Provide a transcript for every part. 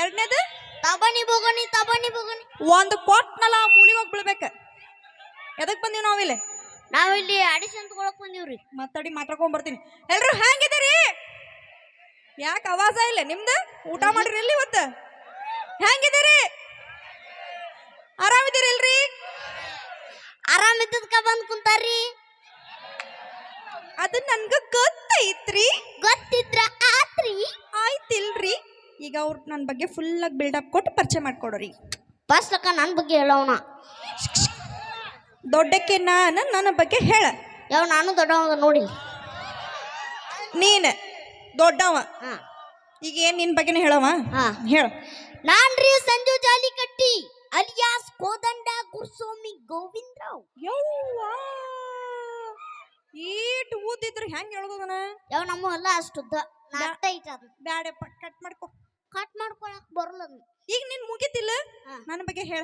ಎರಡನೇದು? ತಬಣಿ ಬೋಗಣಿ ತಬಣಿ ಬೋಗಣಿ. ಒಂದು ಕೊಟ್ನಲ್ಲ ಮೂಲಿಗೆ ಹೋಗಿ ಬೀಳ್ಬೇಕ. ಎದಕ್ ಬಂದೀವಿ ನಾವಿಲ್ಲಿ ನಾವಿಲ್ಲಿ ಆಡಿಷನ್ ತಗೊಳಕ್ ಬಂದೀವ್ರಿ. ಮತ್ತಡಿ ಮಾತಾಡ್ಕೊಂಡ್ ಬರ್ತೀನಿ ಎಲ್ರು ಹೆಂಗಿದ್ದೀರಿ? ಯಾಕೆ ಅವಾಜ ಇಲ್ಲ? ನಿಮ್ದು? ಊಟ ಮಾಡಿರಿ ಇಲ್ಲಿ ಇವತ್ತು? ಹೆಂಗಿದ್ದೀರಿ? ಆರಾಮಿದ್ದೀರಿ ಇಲ್ರಿ ಆರಾಮ್ ಇದ್ದದ್ಕ ಬಂದ್ ಕುಂತಾರ್ರಿ. ಅದು ನನ್ಗ ಗೊತ್ತೈತ್ರಿ. ಗೊತ್ತಿದ್ರ ಆತ್ರಿ. ಆಯ್ತಿಲ್ರಿ. ಈಗ ಅವ್ರು ನನ್ನ ಬಗ್ಗೆ ಫುಲ್ಲಾಗಿ ಬಿಲ್ಡಪ್ ಕೊಟ್ಟು ಪರಿಚಯ ಮಾಡ್ಕೊಡೋರಿ ಫಸ್ಟ್ ನನ್ನ ನನ್ ಬಗ್ಗೆ ಹೇಳೋಣ ದೊಡ್ಡಕ್ಕೆ ನಾನು ನನ್ನ ಬಗ್ಗೆ ಹೇಳ. ಯಾವ ನಾನು ದೊಡ್ಡವ ನೋಡಿ ನೀನು ದೊಡ್ಡವ. ಹಾಂ. ಈಗ ಏನು ನಿನ್ನ ಬಗ್ಗೆನೇ ಹೇಳವ ಹೇಳು. ನಾನು ರೀ ಸಂಜು ಜಾಲಿಕಟ್ಟಿ ಅಲಿಯಾಸ್ ಕೋದಂಡ ಗುರುಸ್ವಾಮಿ ಗೋವಿಂದರಾವ್. ಯವ್ವಾ. ಈಟ್ ಊದಿದ್ರೆ ಹೆಂಗ್ ಹೇಳೋದನ ಯಾವ ನಮ್ಮ ಅಲ್ಲ ಅಷ್ಟು ಬ್ಯಾಡಪ್ಪ ಕಟ್ ಮಾಡ್ಕೊ. ಕಟ್ ಮಾಡ್ಕೊಳಕ್ ಬರಲ್ಲ ಈಗ ನಿನ್ ಮುಗಿತಿಲ್ಲ? ನನ್ನ ಬಗ್ಗೆ ಹೇಳ.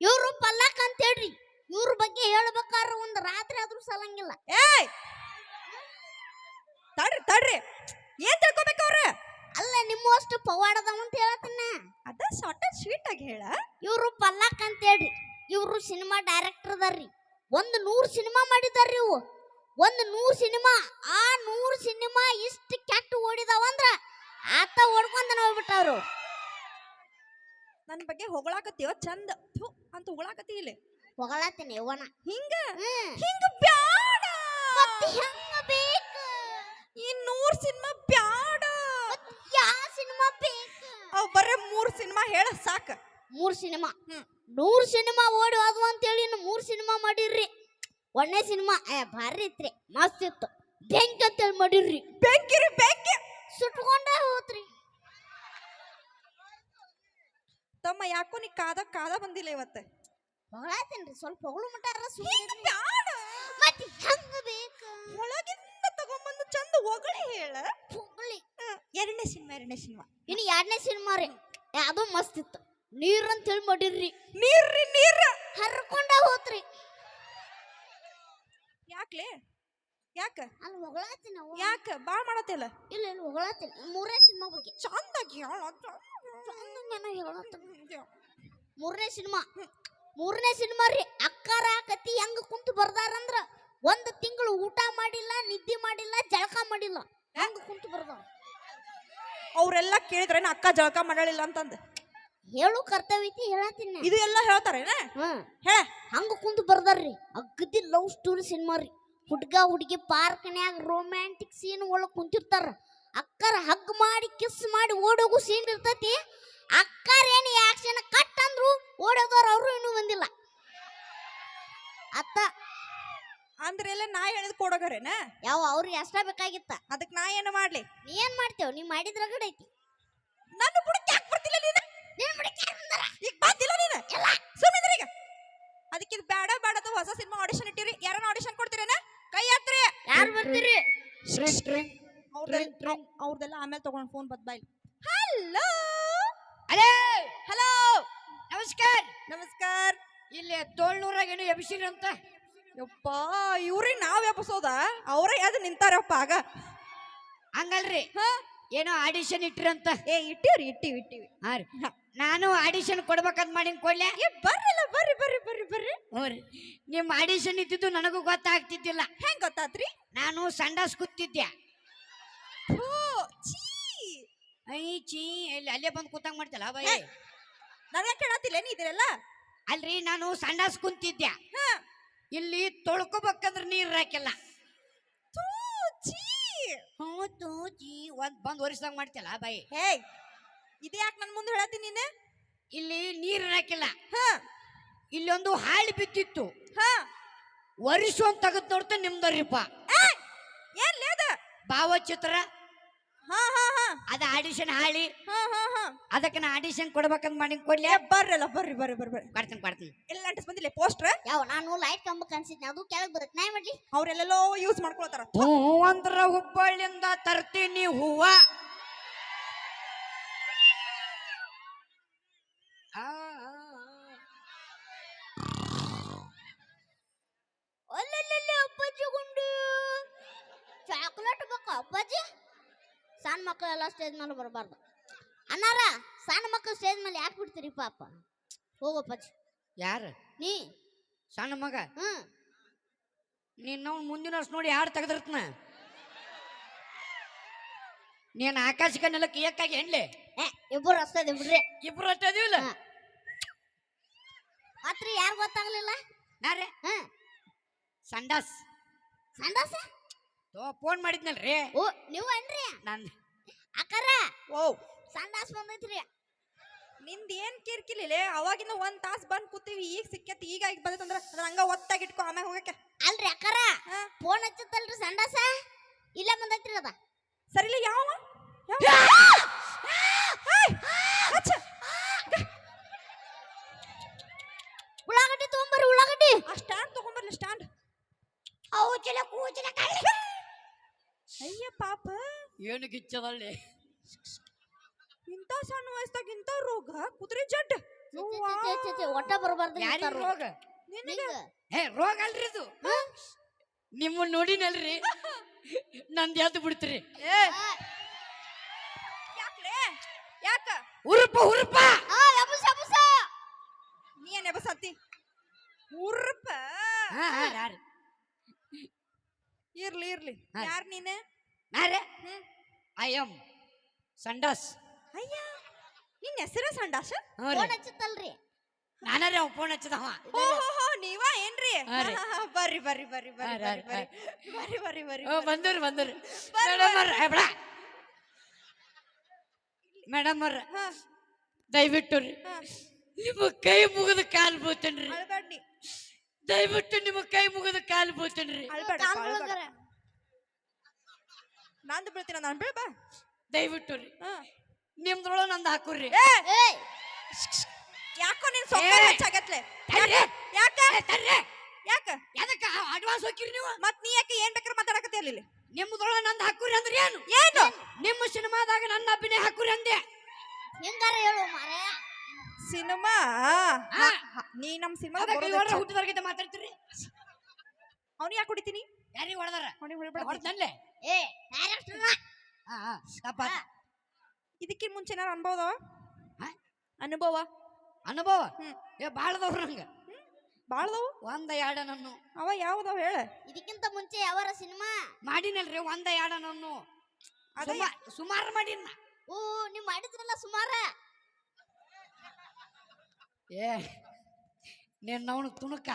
ಇವ್ರು ಪಲ್ಲಕ್ ಅಂತ ಹೇಳ್ರಿ. ಇವ್ರ ಬಗ್ಗೆ ಹೇಳ್ಬೇಕಾದ್ರೆ ಒಂದ್ ರಾತ್ರಿ ಆದ್ರೂ ಸಲಂಗಿಲ್ಲ. ಏಯ್! ತಡ್ರಿ ತಡ್ರಿ. ಏನ್ ತಿಳ್ಕೊಬೇಕು ಅವ್ರ? ಅಲ್ಲ ನಿಮ್ಮ ಅಷ್ಟು ಪವಾಡದವ ಅಂತ ಹೇಳತ್ತಿನ ಅದ ಶಾರ್ಟ್ ಸ್ವೀಟ್ ಆಗಿ ಹೇಳ. ಇವ್ರು ಪಲ್ಲಕ್ ಅಂತ ಹೇಳ್ರಿ. ಇವ್ರು ಸಿನಿಮಾ ಡೈರೆಕ್ಟರ್ ಅದಾರ್ರಿ. ಒಂದು ನೂರು ಸಿನಿಮಾ ಮಾಡಿದಾರ್ರಿ ಇವು. ಒಂದು ನೂರು ಸಿನಿಮಾ ಆ ನೂರು ಸಿನಿಮಾ ಇಷ್ಟು ಕೆಟ್ಟ ಓಡಿದಾವಂದ್ರ ಆತ ಓಡ್ಕೊಂಡ ಹೋಗ್ಬಿಟ್ಟವ್ರು. ನನ್ನ ಬಗ್ಗೆ ಹೊಗಳಾಕತ್ತೀವ ಚಂದ. ಥು ಅಂತ ಹೊಗಳಾಕತ್ತಿ ಇಲ್ಲಿ. ಹೊಗಳಾತೀನಿ ಯವ್ವನ. ಹಿಂಗ? ಹಿಂಗ ಬ್ಯಾಡ! ಮತ್ತೆ ಹೆಂಗ ಬೇಕು? ಈ ನೂರು ಸಿನಿಮಾ ಬ್ಯಾಡ! ಯಾ ಸಿನಿಮಾ ಬೇಕು? ಅವ್ ಬರೇ ಮೂರ್ ಸಿನಿಮಾ ಹೇಳ ಸಾಕ. ಮೂರ್ ಸಿನಿಮಾ. ನೂರ್ ಸಿನಿಮಾ ಓಡಿ ಅದು ಅಂತೇಳಿ ಇನ್ನು ಮೂರು ಸಿನಿಮಾ ಮಾಡಿರ್ರಿ. ಒಂದನೇ ಸಿನಿಮಾ. ಭಾರಿ ಇತ್ರಿ. ಮಸ್ತ್ ಇತ್ತು. ಬೆಂಕಿ ಅಂತೇಳಿ ಮಾಡಿರ್ರಿ. ಬೆಂಕಿರಿ ಬೆಂಕಿ. ಸುಟ್ಕೊಂಡೇ ಹೋತ್ರಿ. ತಮ್ಮ ಯಾಕೋ ನೀ ಕಾದ ಕಾದ ಬಂದಿಲ್ಲ ಇವತ್ತೆ? ಹೊಗಳಾಯ್ತೇನ್ರಿ. ಸ್ವಲ್ಪ ಹೊಗಳು ಮಟಾರ ಮತ್ತೆ ಹೆಂಗ ಬೇಕು? ಒಳಗಿಂದ ತಗೊಂಬಂದು ಚಂದ ಹೊಗಳಿ ಹೇಳ. ಹೊಗಳಿ. ಎರಡನೇ ಸಿನಿಮಾ ಎರಡನೇ ಸಿನಿಮಾ. ಇನ್ನು ಎರಡನೇ ಸಿನಿಮಾ ರೀ. ಅದು ಮಸ್ತ್ ಇತ್ತು. ನೀರ್ ಅಂತೇಳಿ ಮಾಡಿರ್ರಿ. ನೀರ್ರಿ ನೀರ್. ಹರ್ಕೊಂಡೇ ಹೋತ್ರಿ. ಯಾಕ್ಲೆ? ಯಾಕ? ಅಲ್ಲಿ ಹೊಗಳಾತೀನಿ. ಯಾಕ? ಬಾ ಮಾಡತ್ತಿಲ್ಲ ಇಲ್ಲ ಇಲ್ಲ ಹೊಗಳಾತೀನಿ ಮೂರನೇ ಸಿನಿಮಾ ಬಗ್ಗೆ. ಚಂದಾಗಿ ಹೇಳ ಚಂದ ಹೇಳತ್ತ ಮೂರನೇ ಸಿನಿಮಾ. ಮೂರನೇ ಸಿನಿಮಾ ರೀ ಅಕ್ಕಾರ ಕತಿ ಹೆಂಗ ಕುಂತು ಬರ್ದಾರಂದ್ರ ಒಂದ್ ತಿಂಗಳು ಊಟ ಮಾಡಿಲ್ಲ ನಿದ್ದೆ ಮಾಡಿಲ್ಲ ಜಳಕ ಮಾಡಿಲ್ಲ. ಹೆಂಗ ಕುಂತು ಬರ್ದ ಅವ್ರೆಲ್ಲ ಕೇಳಿದ್ರೆ ಅಕ್ಕ ಜಳಕ ಮಾಡಲಿಲ್ಲ ಅಂತಂದು. ಹೇಳು ಕರ್ತವ್ಯ ಐತಿ ಹೇಳತ್ತೀನಿ ಇದು ಎಲ್ಲ ಹೇಳ್ತಾರೇನ? ಹೇಳ. ಹಂಗ ಕುಂತು ಬರ್ದಾರ್ರಿ. ಅಗ್ದಿ ಲವ್ ಸ್ಟೋರಿ ಸಿನಿಮಾ ರೀ. ಹುಡ್ಗ ಹುಡುಗಿ ಪಾರ್ಕ್ನ್ಯಾಗ ರೊಮ್ಯಾಂಟಿಕ್ ಸೀನ್ ಒಳಗ್ ಕುಂತಿರ್ತಾರ. ಅಕ್ಕರ ಹಗ್ ಮಾಡಿ ಕಿಸ್ ಮಾಡಿ ಓಡೋಗು ಸೀನ್ ಇರ್ತೈತಿ. ಅಕ್ಕರ ಏನು ಆಕ್ಷನ್ ಕಟ್ ಅಂದ್ರು ಓಡೋದವ್ರು ಅವರು ಇನ್ನೂ ಬಂದಿಲ್ಲ. ಅತ್ತ. ಅಂದ್ರೆಲ್ಲ ನಾ ಹೇಳಿದ್ ಕೊಡೋಗರೇನ? ಯಾವ ಅವ್ರಿಗೆ ಅಷ್ಟ ಬೇಕಾಗಿತ್ತ. ಅದಕ್ಕೆ ನಾ ಏನು ಮಾಡ್ಲಿ? ನೀ ಏನ್ ಮಾಡ್ತೇವ್? ನೀ ಮಾಡಿದ್ರ ಗಡ ಐತಿ. ನನ್ನ ಬುಡಕ್ಕೆ ಯಾಕೆ ಬರ್ತಿಲ್ಲ ನೀನು? ನೀನ್ ಬಿಡಕ್ಕೆ ಯಾರ್ ಬಂದಾರ? ಈಗ ಬಂದಿಲ್ಲ ನೀನು? ಎಲ್ಲ. ಸುಮ್ಮನೆ ಈಗ. ಅದಕ್ಕೆ ಇದು ಬೇಡ ಬೇಡದು ಹೊಸ ಸಿನಿಮಾ ಆಡಿಷನ್ ಇಟ್ಟಿರಿ. ಯಾರನ್ನ ಆಡಿಷನ್ ಕೊಡ್ತೀರೇನ? ಕೈ ಹತ್ರಿ ಯಾರು ಬರ್ತೀರಿ? ಅವ್ರದೆಲ್ಲ ಅವ್ರದೆಲ್ಲ ಆಮೇಲೆ ತಗೊಂಡ್ ಫೋನ್ ಬದ್ ಬಾಯ್ ಹಲೋ ಅಲೇ? ಹಲೋ ನಮಸ್ಕಾರ. ನಮಸ್ಕಾರ. ಇಲ್ಲಿ ತೋಳ್ನೂರಾಗ ಏನು ಎಬ್ಸಿರಿ ಅಂತ? ಯಪ್ಪ ಇವ್ರಿ ನಾವ್ ಎಬ್ಸೋದ ಅವರೇ ಅದು ನಿಂತಾರಪ್ಪ ಆಗ. ಹಂಗಲ್ರಿ. ಹಾ? ಏನೋ ಆಡಿಷನ್ ಇಟ್ಟಿರಂತ ಏ ಇಟ್ಟಿವ್ರಿ ಇಟ್ಟಿವಿ ಇಟ್ಟಿವಿ. ಹಾ. ರೀ ನಾನು ಆಡಿಷನ್ ಕೊಡ್ಬೇಕಂತ ಮಾಡಿನ ಕೊಡ್ಲೆ ಏ ಬರ್ರಲ್ಲ ಬರ್ರಿ ಬರ್ರಿ ಬರ್ರಿ ಬರ್ರಿ. ಹ್ಞೂ ರೀ ನಿಮ್ಮ ಆಡಿಷನ್ ಇದ್ದಿದ್ದು ನನಗೂ ಗೊತ್ತಾಗ್ತಿದ್ದಿಲ್ಲ. ಹೆಂಗ್ ಗೊತ್ತಾತ್ರಿ? ನಾನು ಸಂಡಾಸ್ ಕೂತಿದ್ದೆ. ಥೂ, ಛೀ. ಐ ಚೀ ಇಲ್ಲಿ ಅಲ್ಲೇ ಬಂದು ಕೂತಂಗ್ ಮಾಡ್ತಲ್ಲ ಬಾಯ್ ಏ. ನನಗೆ ಕೇಳತ್ತಿಲ್ಲ ನೀ ಇದೆಲ್ಲ ಅಲ್ರಿ ನಾನು ಸಂಡಾಸ್ ಕುಂತಿದ್ದೆ. ಹಾ. ಇಲ್ಲಿ ತೊಳ್ಕೊಬೇಕಂದ್ರೆ ನೀರು ಹಾಕಿಲ್ಲ. ಥೂ, ಛೀ. ಹ್ಞೂ ತೂ ಚೀ ಒಂದ್ ಬಂದ್ ಒರಿಸ್ದಂಗ್ ಮಾಡ್ತಲ್ಲ ಬಾಯಿ ಹೇ ಇದು ಯಾಕೆ ನನ್ನ ಮುಂದೆ ಹೇಳತ್ತೀನಿ ನೀನು? ಇಲ್ಲಿ ನೀರ್ ಹಾಕಿಲ್ಲ. ಹಾ. ಇಲ್ಲೊಂದು ಹಾಳಿ ಬಿದ್ದಿತ್ತು. ಹಾ. ವರ್ಷ ಅಂತ ತೆಗೆದು ನೋಡ್ತಾ ನಿಮ್ದರಿಪ್ಪ. ಏನ್ ಲೇದ ಭಾವಚಿತ್ರ. ಹಾ ಹಾ ಹಾ. ಅದ ಆಡಿಷನ್ ಹಾಳಿ. ಹಾ ಹಾ ಹಾ. ಅದಕ್ಕೆ ನಾ ಆಡಿಷನ್ ಕೊಡ್ಬೇಕಂತ ಮಾಡಿ ಕೊಡ್ಲಿ. ಏ ಬರ್ರಲ್ಲ ಬರ್ರಿ ಬರ್ರಿ ಬರ್ರಿ ಬರ್ರಿ. ಕೊಡ್ತೀನಿ ಕೊಡ್ತೀನಿ. ಎಲ್ಲ ಅಂಟಿಸ್ ಬಂದಿಲ್ಲ ಪೋಸ್ಟರ್ ಯಾವ ನಾನು ಲೈಟ್ ಕಂಬ ಕಾಣಿಸಿದ್ನಿ ಅದು ಕೆಳಗ್ ಬರುತ್ತೆ. ನಾ ಏನ್ ಮಾಡ್ಲಿ? ಅವ್ರೆಲ್ಲೆಲ್ಲೋ ಯೂಸ್ ಮಾಡ್ಕೊಳತಾರ ಹೂ ಅಂದ್ರ ಹುಬ್ಬಳ್ಳಿಯಿಂದ ತರ್ತೀನಿ ಹೂವ ಆ, ಆ, ಆ. ಅಲ್ಲಲ್ಲಿ ಅಪ್ಪಾಜಿ ಗುಂಡು ಚಾಕ್ಲೇಟ್ ಎಲ್ಲ ಸ್ಟೇಜ್ ಮೇಲೆ ಬರಬಾರ್ದು. ಅನ್ನಾರ ಸಣ್ಣ ಮಕ್ಕಳು ಸ್ಟೇಜ್ ಮೇಲೆ ಯಾಕೆ ಬಿಡ್ತೀರಿ ಪಾಪ? ಹೋಗಪ್ಪ ಯಾರು? ನೀ. ಸಣ್ಣ ಮಗ? ಹ್ಮ್ ನೀನು ನಾವು ಮುಂದಿನ ವರ್ಷ ನೋಡಿ ಯಾರು ತೆಗೆದಿರ್ತನ? ನೀನ್ ಆಕಾಶಕ್ಕೆ ನೆಲಕ್ಕೆ ಏಕಾಗಿ ಹೆಣ್ಲೆ? ಏ ಇಬ್ಬರು ಅಷ್ಟೇ ಬಿಡ್ರಿ. ಇಬ್ರು ಅಷ್ಟೇ ಇದೀವಿಲ್ಲ? ಹಾ. ಮಾತ್ರ ಯಾರು ಗೊತ್ತಾಗ್ಲಿಲ್ಲ? ನಾರೇ ಹ್ಮ್ ಸಂಡಾಸ್. ಸಂಡಾಸ? ಫೋನ್ ಮಾಡಿದ್ನಲ್ರಿ. ಓ ನೀವು ಏನ್ರಿ? ನಾನು ಅಕ್ಕಾರ ಓ ಸಂಡಾಸ್ ಬಂದೈತ್ರಿ. ನಿಂದ ಏನ್ ಕಿರ್ಕಿಲಿಲ್ಲ ಅವಾಗಿಂದ ಒಂದ್ ತಾಸ್ ಬಂದ್ ಕೂತೀವಿ ಈಗ ಸಿಕ್ಕತ್ ಈಗ ಈಗ ಬಂದೈತಂದ್ರ ಅದ್ರ ಹಂಗ ಒತ್ತಾಗಿ ಇಟ್ಕೊ ಆಮ್ಯಾಗ ಹೋಗಕ್ಕೆ. ಅಲ್ರಿ ಅಕ್ಕರ. ಫೋನ್ ಹಚ್ಚತ್ತಲ್ರಿ ಸಂಡಾಸ ಇಲ್ಲ ಬಂದೈತ್ರಿ ಅದ. ಸರಿಲ್ಲ ಯಾವ. ಉಳ್ಳಾಗಡ್ಡಿ ತೊಗೊಂಬರ್ರಿ ಉಳ್ಳಾಗಡ್ಡಿ. ಆ ಸ್ಟ್ಯಾಂಡ್ ತಗೊಂಬರ್ಲಿ ಸ್ಟ್ಯಾಂಡ್. ಕೂಚಲ ಕೂಚಲ ಅಯ್ಯ ಪಾಪ. ಏನು ಕಿಚ್ಚದಲ್ಲಿ? ಇಂಥ ಸಣ್ಣ ವಯಸ್ಸಾಗ ಇಂಥ ರೋಗ ಕುದುರೆ ಜಡ್ ಒಟ್ಟ ಬರಬಾರ್ದು ಯಾರಿಗ ರೋಗ? ಹೇ ರೋಗ ಅಲ್ರಿ ಇದು. ನಿಮ್ಮ ನೋಡಿನಲ್ರಿ? ನಂದು ಎದ್ದು ಬಿಡ್ತೀರಿ. ಏ! ಯಾಕ್ಲೆ? ಯಾಕ? ಉರುಪ ಉರುಪ ನೀ ಏನ್ ಎಬಸತ್ತಿ ಉರ್ಪ ಹಾ ಹಾ ಇರ್ಲಿ ಇರ್ಲಿ. ಯಾರ್ ನೀನೆ? ನಾರೇ ಹ್ಮ್. ಐ ಎಂ ಸಂಡಾಸ್ ಅಯ್ಯ ನಿನ್ ಹೆಸರ ಸಂಡಾಸ ಹ್ಞೂ ರೀ ಫೋನ್ ಹಚ್ಚತ್ತಲ್ರಿ ನಾನರೇ ಅವ ಫೋನ್ ಹಚ್ಚದವ ಓ ಹೋ ಹೋ ನೀವ ಏನ್ರಿ ಹಾ ರೀ. ಹಾ, ಹಾ, ಬರ್ರಿ ಬರ್ರಿ ಬರ್ರಿ ಬರ್ರಿ ಹಾ, ಬರ್ರಿ ಹಾ, ಬರ್ರಿ ಬರ್ರಿ ಬರ್ರಿ ಓ ಬಂದರು ಬಂದರು ಬರ್ರಿ, ಮೇಡಮ್ ಅವ್ರ ಏ, ಬೇಡ ಮೇಡಮ್ ಅವ್ರ ಹಾ ದಯವಿಟ್ಟು ರೀ ಹಾ ನಿಮ್ಮ ಕೈ ಮುಗಿದ ಕಾಲು ಬೀಳ್ತೇನ್ರಿ ಅಳ್ಬೇಡ್ನಿ ದಯವಿಟ್ಟು ನಿಮ್ಮ ಕೈ ಮುಗಿದ ಕಾಲು ಬೀಳ್ತೇನ್ರಿ ಅಳ್ಬೇಡ ಕಾಲ್ ಅಳ್ಬೇಡ. ನಂದು ಬೀಳ್ತೀನ ನಾನು ಬಾ. ದಯವಿಟ್ಟು ರೀ. ಹಾ. ನಿಮ್ದ್ರೊಳಗೆ ನಂದು ಹಾಕುರ್ರಿ. ಏ! ಯಾಕೋ ನಿನ್ ಸೊಕ್ಕ ಏ. ಹೆಚ್ಚಾಗತ್ಲೆ? ತಡ್ರಿ. ಯಾಕ? ಏ, ತಡ್ರಿ. ಯಾಕ? ಎದಕ್ಕ ಅಡ್ವಾನ್ಸ್ ಹೋಗಿರಿ ನೀವು? ಮತ್ ನೀ ಯಾಕೆ ಏನ್ ಬೇಕಾದ್ರೆ ಮಾತಾಡಕತ್ತಿ ಅಲ್ಲಿ ಇಲ್ಲಿ? ನಿಮ್ದ್ರೊಳಗೆ ನಂದು ಹಾಕುರಿ ಅಂದ್ರೆ ಏನು? ಏನು? ನಿಮ್ಮ ಸಿನಿಮಾದಾಗ ನನ್ನ ಅಭಿನಯ ಹಾಕುರಿ ಅಂದೆ. ಹೆಂಗಾರ ಹೇಳು ಮಾರಾಯ ಸಿನಿಮಾ? ಹಾ. ನೀ ನಮ್ಮ ಸಿನಿಮಾ ಹುಟ್ಟಿದವರ್ಗಿಂತ ಮಾತಾಡ್ತೀರಿ. ಅವ್ನು ಯಾಕೆ ಹೊಡಿತೀನಿ? ಯಾರಿಗೆ ಹೊಡೆದಾರ? ಹೊಡಿ ಹೊಡ್ಬೇಡ. ಹೊಡೆದಲ್ಲೇ ಏ ಹಾ ಹಾ. ತಪ್ಪ ಇದಕ್ಕಿಂತ ಮುಂಚೆ ಏನಾರ ಅನುಭವ ಅದಾವ? ಹಾ? ಅನುಭವ? ಅನುಭವ? ಹ್ಮ್. ಏ ಬಾಳದವ್ರ ನಂಗೆ. ಬಾಳದವು? ಒಂದ ಎರಡ ನನ್ನ ಅವ ಯಾವ್ದವ ಹೇಳ? ಇದಕ್ಕಿಂತ ಮುಂಚೆ ಯಾವಾರ ಸಿನಿಮಾ? ಮಾಡಿನಲ್ರಿ ಒಂದ ಎರಡ ನನ್ನ ಸುಮಾರು ಮಾಡಿನ. ಓ ನೀವ್ ಮಾಡಿದ್ರಲ್ಲ ಸುಮಾರ? ಏ ನೀನ್ ಅವನು ತುಣುಕ.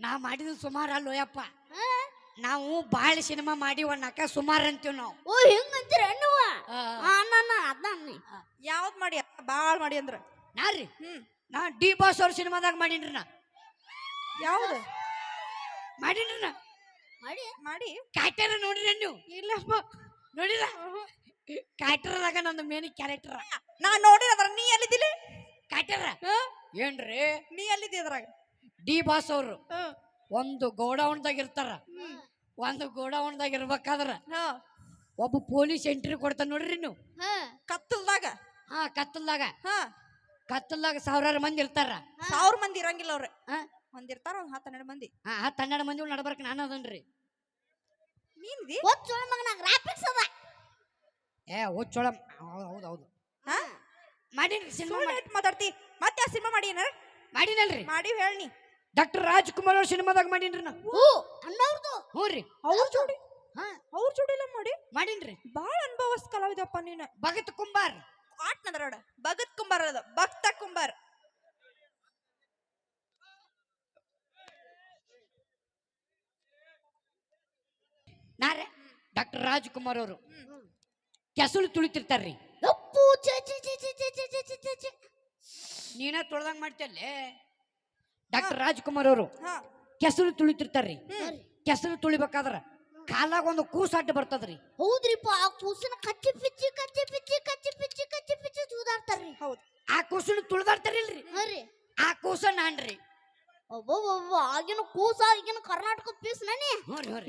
ನಾ ಮಾಡಿದ ಸುಮಾರು ಅಲ್ಲೋಯಪ್ಪ ಹಾ? ನಾವು ಬಾಳ ಸಿನಿಮಾ ಮಾಡಿ ಒಣ್ಣಾಕ ಸುಮಾರು ಅಂತೀವಿ ನಾವು. ಓ ಹೆಂಗಂತೀರ ನೀವು ಆ, ಹಾ ಅದನ್ನ. ಅದ್ನ ಯಾವ್ದ್ ಮಾಡಿ ಬಾಳ್ ಮಾಡಿ ಅಂದ್ರ. ನಾರಿ ಹ್ಮ್. ನಾ ಡಿ ಬಾಸ್ ಅವ್ರ ಸಿನಿಮಾದಾಗ ಮಾಡೀನ್ರಿ ನಾ. ಯಾವ್ದು? ಮಾಡೀನ್ರಿ ನಾ. ಮಾಡಿ. ಮಾಡಿ. ಕ್ಯಾರೆಕ್ಟರ್ ನೋಡಿರಿ ನೀವು. ಇಲ್ಲಪ್ಪ ನೋಡಿಲ್ಲ ಕ್ಯಾರೆಕ್ಟರ್ದಾಗ ನಂದು ಮೇನ್ ಕ್ಯಾರೆಕ್ಟರ್ ನಾ ನೋಡಿರ ಅದ್ರ ನೀ ಎಲ್ಲಿದ್ದಿಲ್ಲ ಕ್ಯಾರೆಕ್ಟರ್ ಏನ್ರಿ? ನೀ ಎಲ್ಲಿದ್ದಿ ಅದ್ರಾಗ? ಡಿ ಬಾಸ್ ಅವರು. ಒಂದು ಗೋಡೌನ್ದಾಗ ಇರ್ತಾರ. ಒಂದು ಗೋಡೌನ್ದಾಗ ಇರ್ಬೇಕಾದ್ರ ಹಾ. ಒಬ್ಬ ಪೊಲೀಸ್ ಎಂಟ್ರಿ ಕೊಡ್ತಾನ ನೋಡ್ರಿ ನೀವು ಹಾ. ಕತ್ತಲ್ದಾಗ? ಹಾ ಕತ್ತಲ್ದಾಗ. ಹಾ. ಕತ್ತಲ್ದಾಗ ಸಾವಿರಾರು ಮಂದಿ ಇರ್ತಾರ. ಸಾವಿರ ಮಂದಿ ಇರಂಗಿಲ್ಲ ಅವ್ರ. ಹಾ? ಒಂದ್ ಇರ್ತಾರ ಒಂದ್ ಹತ್ತು ಹನ್ನೆರಡು ಮಂದಿ. ಹಾ ಹತ್ತು ಹನ್ನೆರಡು ಮಂದಿ ನಡ್ಬರ್ಕ ನಾನು ಅದನ್ರಿ. ನೀನ್ದಿ ಒತ್ತು ಮಗನ ಗ್ರಾಫಿಕ್ಸ್ ಅದ. ಏ ಹುಚ್ಚೊಳ ಹೌದು ಹೌದು ಹಾ. ಮಾಡೀನಿ ಸಿನಿಮಾ ಮಾತಾಡ್ತಿ. ಮತ್ತೆ ಆ ಸಿನಿಮಾ ಮಾಡಿ ಏನಾರ? ಮಾಡಿನಲ್ರಿ. ಮಾಡಿ ಹೇಳ್ನಿ ಡಾಕ್ಟರ್ ರಾಜ್ಕುಮಾರ್ ಅವ್ರ ಸಿನಿಮಾದಾಗ ಮಾಡೀನ್ರಿ ನಾ ಓ ಅನ್ನೋರ್ದು ಹ್ಞೂ ರೀ. ಅವ್ರ ಜೋಡಿ? ಹಾ. ಅವ್ರ ಜೋಡಿ ಎಲ್ಲ ಮಾಡಿ? ಮಾಡೀನ್ರಿ. ಬಾಳ ಅನುಭವಸ್ ಕಲಾವಿದಪ್ಪ ನೀನು. ಭಗತ್ ಕುಂಬಾರ್. ಆಟ್ ನದ್ರಾಡ ಭಗತ್ ಕುಂಬಾರ್ ಅದ. ಭಕ್ತ ಕುಂಬಾರ್. ನಾರೇ ಡಾಕ್ಟರ್ ರಾಜ್ಕುಮಾರ್ ಅವರು. ಕೆಸಲು ತುಳಿತಿರ್ತಾರ್ರಿ. ನೀನ ತೊಳ್ದಂಗ್ ಮಾಡ್ತಲ್ಲೇ ಡಾಕ್ಟರ್ ರಾಜ್ಕುಮಾರ್ ಅವರು ಹಾ. ಕೆಸರು ತುಳಿತಿರ್ತಾರ್ರಿ. ಕೆಸರು ತುಳಿಬೇಕಾದ್ರ ಕಾಲಾಗ ಒಂದು ಕೂಸ ಅಡ್ಡ ಬರ್ತದ್ರಿ. ಹೌದ್ರಿಪ್ಪ ಆ ಕೂಸನ ಕಚ್ಚಿ ಪಿಚ್ಚಿ ಕಚ್ಚಿ ಪಿಚ್ಚಿ ಕಚ್ಚಿ ಪಿಚ್ಚಿ ಕಚ್ಚಿ ಪಿಚ್ಚಿ ಚೂದಾಡ್ತಾರ್ರಿ ಹೌದು. ಆ ಕೂಸನ್ನ ತುಳಿದಾಡ್ತಾರಿಲ್ರಿ. ಹರಿ ಆ ಕೂಸ ನಾನ್ರಿ ಒಬ್ಬೊಬ್ಬ ಆಗಿನ ಕೂಸ ಆಗಿನ ಕರ್ನಾಟಕ ಪೀಸ್ ನಾನೇ.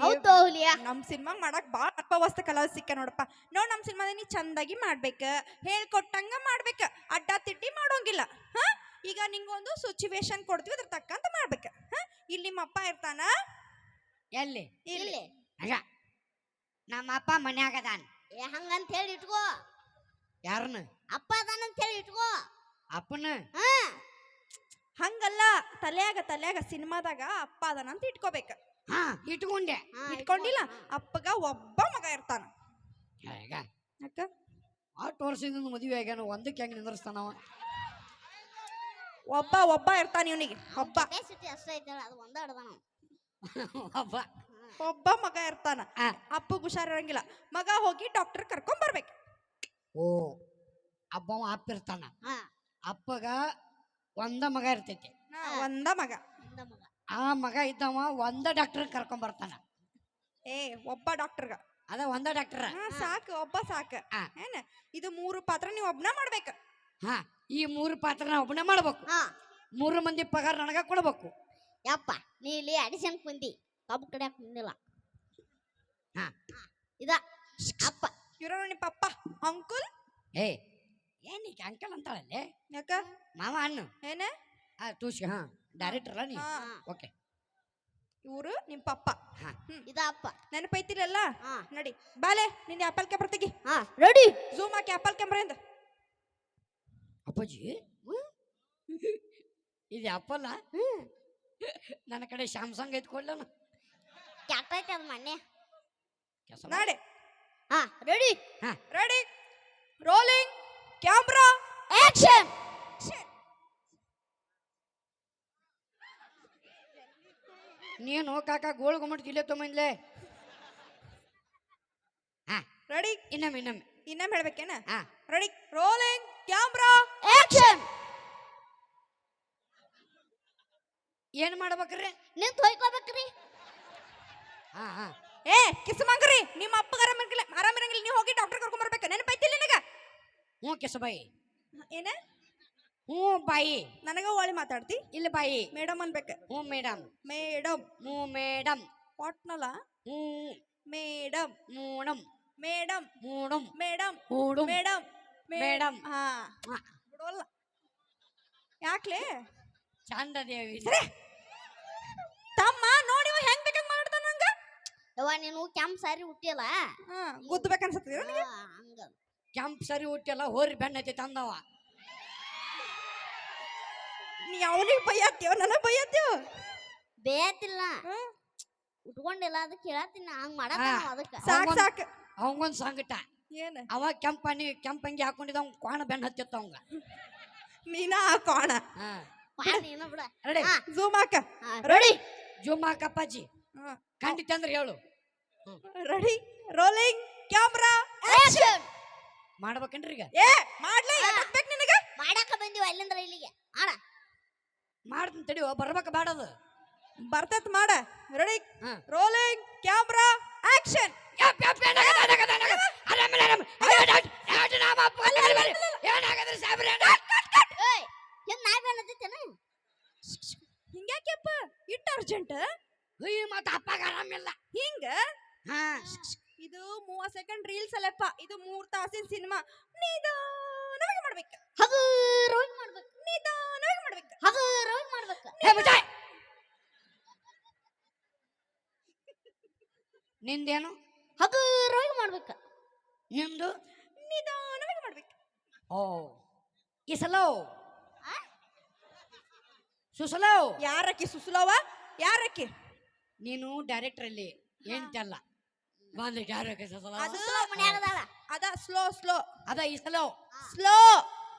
ಹೌದು ಹುಲಿಯ ನಮ್ ಸಿನಿಮಾ ಮಾಡಕ್ ಬಾಳ ಅನುಭವಸ್ತ ಕಲಾ ಸಿಕ್ಕ ನೋಡಪ್ಪ. ನೋ ನಮ್ಮ ಸಿನಿಮಾದ ನೀ ಚಂದಾಗಿ ಮಾಡ್ಬೇಕು ಹೇಳ್ಕೊಟ್ಟಂಗ ಮಾಡ್ಬೇಕು ಅಡ್ಡ ತಿಡ್ಡಿ ಮಾಡೋಂಗಿಲ್ಲ. ಹಾ? ಈಗ ನಿಂಗೊಂದು ಸಿಚುವೇಶನ್ ಕೊಡ್ತೀವಿ ಅದ್ರ ತಕ್ಕಂತ ಮಾಡ್ಬೇಕ. ಹಾ? ಇಲ್ಲಿ ನಿಮ್ಮ ಅಪ್ಪ ಇರ್ತಾನ? ಎಲ್ಲಿ? ಇಲ್ಲಿ. ಅಜ ನಮ್ಮ ಅಪ್ಪ ಮನ್ಯಾಗ ಅದಾನ. ಏ ಹಂಗಂತ ಹೇಳಿ ಇಟ್ಕೋ. ಯಾರನ್ನ ಅಪ್ಪ ಅದಾನ ಅಂತ ಹೇಳಿ ಇಟ್ಕೋ. ಅಪ್ಪನ? ಹಾ. ಹಂಗಲ್ಲ ತಲ್ಯಾಗ ತಲ್ಯಾಗ ಸಿನಿಮಾದಾಗ ಅಪ್ಪ ಅದಾನ ಅಂತ ಇಟ್ಕೋಬೇಕು. ಹಾ ಇಟ್ಕೊಂಡೆ. ಹಾ, ಇಟ್ಕೊಂಡಿಲ್ಲ. ಅಪ್ಪಗ ಒಬ್ಬ ಮಗ ಇರ್ತಾನ. ಈಗ ಅಕ್ಕ ಆಟ್ ವರ್ಷದಿಂದ ಮದುವೆ ಆಗ್ಯಾನ ಒಂದಕ್ಕೆ ಹೆಂಗ್ ನಿಂದ್ರಸ್ತಾನವ ಒಬ್ಬ ಒಬ್ಬ ಇರ್ತಾನ ಇವನಿಗೆ. ಒಬ್ಬ. ಕೆಪಾಸಿಟಿ ಅಷ್ಟೇ ಐತಲ್ಲ ಅದು ಒಂದ ಹಿಡ್ದಾನ ಅಬ್ಬ ಒಬ್ಬ. ಮಗ ಇರ್ತಾನ. ಆ. ಅಪ್ಪಗ್ ಹುಷಾರಿರಂಗಿಲ್ಲ. ಮಗ ಹೋಗಿ ಡಾಕ್ಟರ್ ಕರ್ಕೊಂಡ್ ಬರ್ಬೇಕು ಓ ಅಬ್ಬವ ಅಪ್ಪ ಇರ್ತಾನ. ಹಾ. ಅಪ್ಪಗ ಒಂದ ಮಗ ಇರ್ತೈತಿ. ಹಾ, ಒಂದ ಮಗ. ಒಂದ ಮಗ. ಆ ಮಗ ಇದ್ದವ ಒಂದ ಡಾಕ್ಟರ್ ಕರ್ಕೊಂಡ್ ಬರ್ತಾನ ಏ ಒಬ್ಬ ಡಾಕ್ಟರ್ಗ ಅದ ಒಂದ ಡಾಕ್ಟರ್ ಹಾ ಸಾಕು ಒಬ್ಬ ಸಾಕು. ಆ. ಏನ? ಇದು ಮೂರು ಪಾತ್ರ ನೀವು ಒಬ್ನ ಮಾಡ್ಬೇಕು. ಹಾ. ಈ ಮೂರು ಪಾತ್ರ ನಾ ಒಬ್ಬನೇ ಮಾಡ್ಬೇಕು. ಹಾ. ಮೂರು ಮಂದಿ ಪಗಾರ ನನಗ ಕೊಡ್ಬೇಕು. ಯಪ್ಪ ನೀ ಇಲ್ಲಿ ಅಡಿಷನ್ ಕುಂದಿ ಕಬ್ಬು ಕಡಿಯಾಕ ಬಂದಿಲ್ಲ ಹಾ. ಇದ ಅಪ್ಪ. ಇವ್ರ ನಿಮ್ಮ ಪಪ್ಪ ಅಂಕುಲ್? ಏ ಏನೀಗ ಅಂಕಲ್ ಅಂತಾಳಲ್ಲೇ? ಯಾಕ? ಮಾವ ಅಣ್ಣ. ಏನ? ಆ ತೂಸಿ ಹಾ ಡೈರೆಕ್ಟರ್ ಅಲ್ಲ ನೀ ಹಾ. ಓಕೆ. ಇವರು ನಿಮ್ಮ ಪಪ್ಪ. ಹಾ. ಇದ ಅಪ್ಪ. ನೆನಪೈತಿರಲ್ಲ ಹಾ. ನಡಿ ಬಾಲೆ ನಿನ್ನ ಆಪಲ್ ಕ್ಯಾಮ್ರಾ ತೆಗಿ. ಹಾ ರೆಡಿ. ಝೂಮ್ ಹಾಕಿ ಆಪಲ್ ಕ್ಯಾಮ್ರಾ ಇಂದ ಅಪ್ಪಾಜಿ? ಇದು ಅಪ್ಪಲ್ಲ? ನನ್ನ ಕಡೆ ಸ್ಯಾಮ್ಸಂಗ್ ಐತ್ಕೊಳ್ಳನ ಕೆಟ್ಟ ಐತೆ ಅದು ಮೊನ್ನೆ. ನಾಡೆ. ಹಾ ready ready rolling camera action ನೀನು ಕಾಕ ಗೋಳ್ ಗುಮ್ಮಟ್ ಗಿಲೆ ತೊಗೊಂಬಂದ್ಲೆ? ಹಾ. ರೆಡಿ ಇನ್ನೊಮ್ಮೆ ಇನ್ನೊಮ್ಮೆ. ಇನ್ನೊಮ್ಮೆ ಹೇಳ್ಬೇಕೇನ? ಹಾ. ರೆಡಿ ರೋಲಿಂಗ್ ಕ್ಯಾಮ್ರಾ ಆಕ್ಷನ್ ಏನ್ ಮಾಡ್ಬೇಕ್ರಿ? ನಿಂತು ಹೋಯ್ಕೋಬೇಕ್ರಿ. ಹಾ ಹಾ. ಏ ಕಿಸಮಂಗ್ರಿ ನಿಮ್ಮ ಅಪ್ಪಗ ಆರಾಮಿರಂಗಿಲ್ಲ ಆರಾಮಿರಂಗಿಲ್ಲ ನೀವು ಹೋಗಿ ಡಾಕ್ಟರ್ ಕರ್ಕೊಂಡ್ ಬರ್ಬೇಕು. ನೆನಪೈತಿಲ್ಲ ನಿನಗ? ಹ್ಞೂ ಕಿಸಬಾಯಿ ಏನ? ಹ್ಞೂ ಬಾಯಿ. ನನಗ ಒಳ್ಳೆ ಮಾತಾಡ್ತಿ? ಇಲ್ಲ ಬಾಯಿ. ಮೇಡಮ್ ಅನ್ಬೇಕು. ಹ್ಞೂ ಮೇಡಮ್. ಮೇಡಮ್. ಹ್ಞೂ ಮೇಡಮ್. ಕೊಟ್ನಲ್ಲ ಹ್ಞೂ. ಮೇಡಮ್. ಮೂಣಮ್ ಮೇಡಮ್. ಮೂಣಮ್ ಮೇಡಮ್. ಹೂಡು ಮೇಡಮ್. ಮೇಡಮ್. ಹಾ. ಹಾ. ಬಿಡೋಲ್ಲ. ಯಾಕ್ಲೆ? ಚಂದ ದೇವಿ ತಮ್ಮ ನೋಡಿ ಇವ ಹೆಂಗ್ ಬೇಕಂಗ್ ಮಾಡ್ತಾನ ಹಂಗ ಯವ್ವ ನೀನು ಕೆಂಪ್ ಸಾರಿ ಹುಟ್ಟಿಯಲ್ಲ ಹಾ ಗುದ್ದಬೇಕನ್ಸತ್ತಿರ ಹಾ, ಹಂಗ. ಕೆಂಪ್ ಸರಿ ಹುಟ್ಟಿಯಲ್ಲ ಹೋರಿ ಬೆಣ್ಣೆ ಐತಿ ತಂದವ. ನೀ ಅವನಿಗೆ ಬೈಯತ್ತೀವ ನನಗೆ ಬೈಯತ್ತೀವ ಬೇತಿಲ್ಲ ಹ್ಮ್. ಉಟ್ಕೊಂಡಿಲ್ಲ ಅದಕ್ಕೆ ಹೇಳತ್ತೀನಿ ಹಂಗ್ ಮಾಡತ್ತ ಅದಕ್ಕೆ ಅದಕ್ಕ. ಸಾಕ್ ಅವಂಗೊಂದ್- ಸಾಕ್. ಅವಂಗೊಂದ್ ಅವ ಏನ್? ಅವ ಕೆಂಪನಿ ಕೆಂಪಂಗಿ ಹಾಕೊಂಡಿದ್ದ ಅವ್ನ್ ಕ್ವಾಣ ಬೆಣ್ಣ ಹತ್ತಿತ್ತ ಅವಂಗ. ನೀನಾ ಆ ಕೋಣ ಹಾ. ಬಾ ನೀನು ಬಿಡ. ರೆಡಿ. ಜೂಮ್ ಝೂಮ್ ಹಾಕ. ರೆಡಿ. ಜುಮ್ ಹಾಕಪ್ಪಾಜಿ ಖಂಡಿತ ಅಂದ್ರೆ ಹೇಳು. ರೆಡಿ? ರೋಲಿಂಗ್? ಕ್ಯಾಮ್ರಾ? ಆಕ್ಷನ್? ಮಾಡ್ಬೇಕೇನ್ರಿ ಈಗ? ಏ ಮಾಡ್ಲಿ? ಹಾ. ನಿನಗೆ? ಮಾಡಾಕ ಬಂದಿವ ಅಲ್ಲಿಂದ್ರ ಇಲ್ಲಿಗೆ. ಆಡ. ಮಾಡ್ತೀನಿ ತಡಿ ಬರ್ಬೇಕು ಬೇಡದು ಬರ್ತೈತ್ ಮಾಡ. ರೆಡಿ? ಹಾ. Rolling? Camera? Action? Yup yup ಏನಾಗದ ಏನಾಗದ ಏನಾಗದ ಆರಾಮ ಆರಾಮ ಅಯ್ಯೋ ಡಾಕ್ಟರ್ ಡಾಕ್ಟರ್ ನಮ್ಮ ಅಪ್ಪ ಅಲ್ಲಿ ಬರ್ರಿ ಏನಾಗದ್ರಿ ಸಾಬ್ರೆ ಹಿಂಗ್ಯಾಕೆಪ್ಪ ಇಟ್ಟು ಅರ್ಜೆಂಟ್ ಅಯ್ಯ ಮತ್ತೆ ಅಪ್ಪಗ ಆರಾಮಿಲ್ಲ ಹಿಂಗ? ಹಾ. ಇದು ಮೂವತ್ ಸೆಕೆಂಡ್ ರೀಲ್ಸ್ ಅಲ್ಲಪ್ಪ. ಇದು ಮೂರ್ ತಾಸಿನ ಸಿನಿಮಾ ನಿಧಾನವಾಗಿ ಮಾಡ್ಬೇಕು. ಹಗುರವಾಗಿ ಮಾಡ್ಬೇಕು. ನಿಧಾನವಾಗಿ ಮಾಡ್ಬೇಕು. ಹಗುರವಾಗಿ ಮಾಡ್ಬೇಕು. ಹೇ ಮುಚ್ಚಾಯ್ ನಿಂದೇನು? ಹಗುರವಾಗಿ ಮಾಡ್ಬೇಕು. ನಿಮ್ದು? ನಿಧಾನವಾಗಿ ಮಾಡ್ಬೇಕು. ಓ ಈ ಸಲೋ? ಸುಸಲೋ. ಯಾರಕ್ಕಿ ಸುಸುಲವ? ಯಾರಕ್ಕಿ? ನೀನು ಡೈರೆಕ್ಟರ್ ಅಲ್ಲಿ ಏನ್ತಲ್ಲ ಬಂದು ಡೈರೆಕ್ಟ್ ಸುಸಲೋ? ಅದು ಮನ್ಯಾಗ ಅದಾಳ ಅದ ಸ್ಲೋ ಸ್ಲೋ. ಅದ ಈ ಸ್ಲೋ. ಸ್ಲೋ.